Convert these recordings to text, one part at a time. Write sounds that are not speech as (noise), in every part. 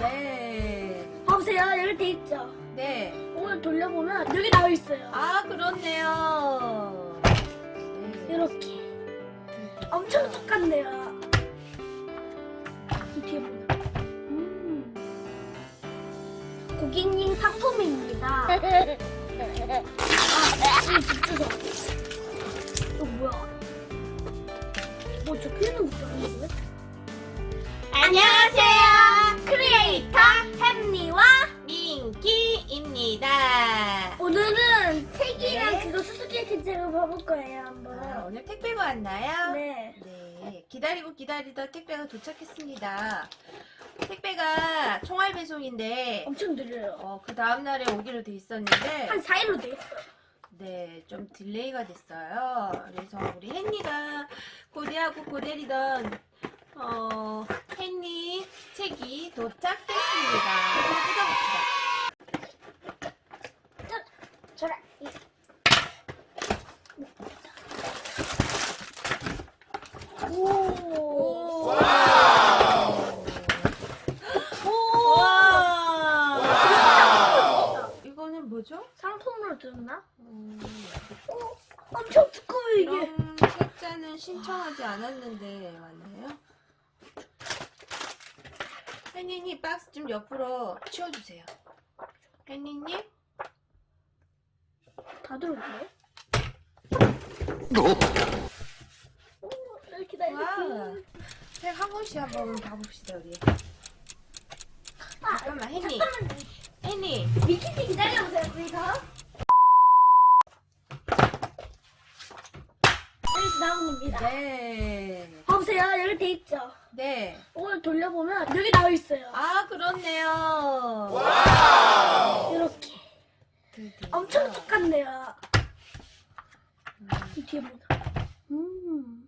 네. 보세요, 여기 돼 있죠. 네. 오늘 돌려보면 여기 나와 있어요. 아, 그렇네요. 네. 이렇게 엄청 똑같네요. 이 뒤에 보면. 음. 고객님 상품입니다. (laughs) 아, 이거 진짜 봐볼 거예요 아, 한번. 오늘 택배가 왔나요? 네. 네, 기다리고 기다리던 택배가 도착했습니다. 택배가 총알 배송인데 엄청 느려요. 어, 그 다음 날에 오기로 돼 있었는데 한 4일로 돼 있어요. 네, 좀 딜레이가 됐어요. 그래서 우리 헨리가 고대하고 고대리던 어, 헨리 책이 도착됐습니다. 한번 뜯어봅시다. 저라. 이- 오. 오. 와! 이거는 뭐죠? 들었나? 음, 오, 엄청 두꺼워 이게. 책자는 신청하지 않았는데 왔나요? 헨리님 박스 좀 옆으로 치워주세요. 헨리님? 다 들었네. 오, 이렇게 다 와. 이렇게. 책 한 권씩 한번 봐봅시다 우리. 아, 잠깐만. 잠깐만. 헨리. 미키티 기다려보세요, 우리가. 여기서 나온 겁니다. 네. 보세요, 여기 돼 있죠. 네. 오늘 돌려보면 여기 나와 있어요. 아 그렇네요. 이렇게. 드디어. 엄청 똑같네요. 이 뒤에 보자. 음.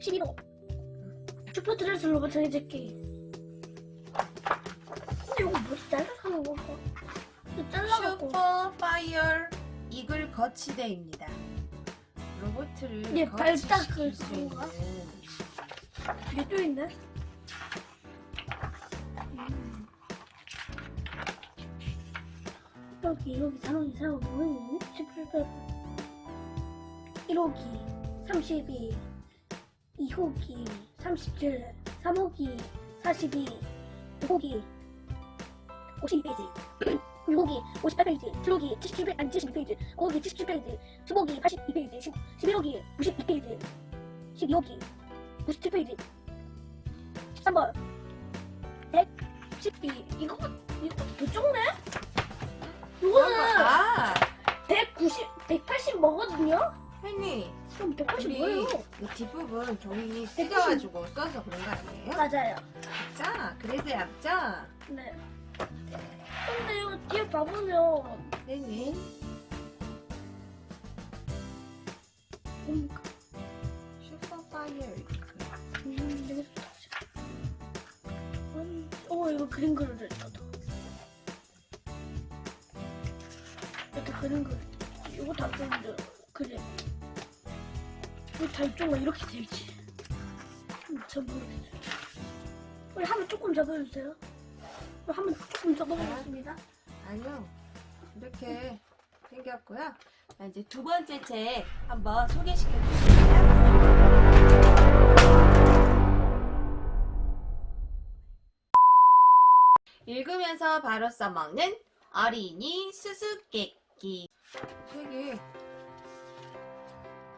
십이 호 슈퍼드레스 로봇 정해제끼. 근데 이거 뭐지? 잘라가는 거? 이거 잘라갖고. 슈퍼 파이어 이글 거치대입니다. 로봇을 예, 거치시킬 발딱을 수 그건가? 있는 이게 또 있네. 음. 여기 여기 이상한 거 뭐였니? 17배 1호기 32 2호기 37 3호기 42 6호기 52페이지 6호기 58페이지 7호기 77페이지 아니 76페이지 9호기 77페이지 10호기 82페이지 11호기 92페이지 12호기 97페이지 13번 112 이거 이거 더 적네? 이거는 아, 190 180 먹거든요? 헨리. 그럼 180 우리 뭐예요? 이 뒷부분 종이 뜯어가지고 써서 그런 거 아니에요? 맞아요 자, 그래서 얇죠? 네 근데 이거 뒤에 봐보면. 헨리. 뭔가 슈퍼 파이어 음, 되게. 좋다 음, 어 이거 그림 그려져 있다 이렇게 그림 그려. 이거 다 그림도 그림. 이거 다 이쪽만 이렇게 되지. 음, 잘 모르겠어요. 우리 한번 조금 잡아주세요 조금 잡아보겠습니다 아니요. 이렇게 생겼고요. 자, 이제 두 번째 책 한번 소개시켜 주실게요. 읽으면서 바로 써먹는 어린이 수수께끼. 책이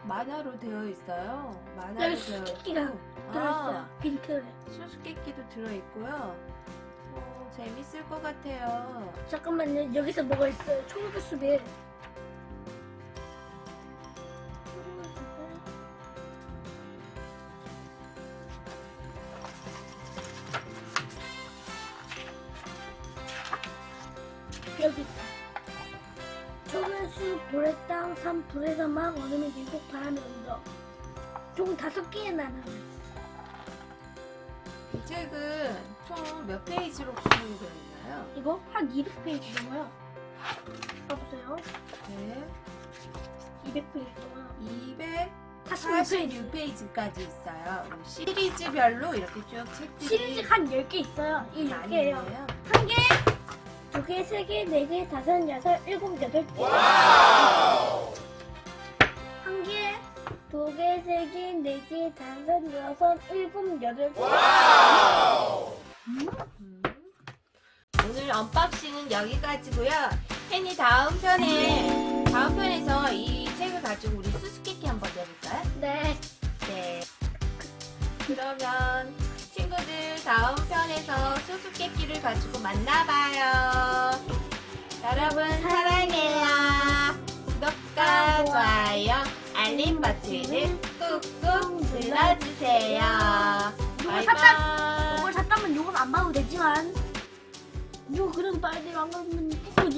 만화로 되어 있어요. 만화로 되어 수수께끼가 있고. 들어있어요 아, 빈틀에 수수께끼도 들어 있고요. 어, 재밌을 것 같아요. 잠깐만요. 여기서 뭐가 있어요? 초록의 숲에 여기. 있다 초록의 숲 불의 땅, 산 불의 사막, 얼음의 계곡, 바람의 언덕. 총 다섯 개의 나라 이 책은 총몇 페이지로 구성이 되어 있나요? 이거 한 200페이지 정도요 봐보세요 네. 200페이지 정도 200 46페이지 46페이지까지 있어요. 시리즈별로 이렇게 쭉 책들이 시리즈 한 10개 있어요 이 많이 10개예요 있네요. 한 개, 두 개, 세 개, 네 개, 다섯, 여섯, 일곱, 여덟 개. 한 개, 두 개, 세 개, 네 개, 다섯, 여섯, 일곱, 여덟 개. 음. 오늘 언박싱은 여기까지고요. 혜니 다음 편에 다음 편에서 이 책을 가지고 우리 수수께끼 한번 내볼까요? 네. 네. 그러면 친구들 다음 편에서 수수께끼를 가지고 만나봐요. 여러분 사랑해요. 구독과 좋아요, 알림 버튼을 꾹꾹 눌러주세요. 샀다, 바이바이. 안 봐도 되지만, 이거 그래도 빨리 안 가면 눌러.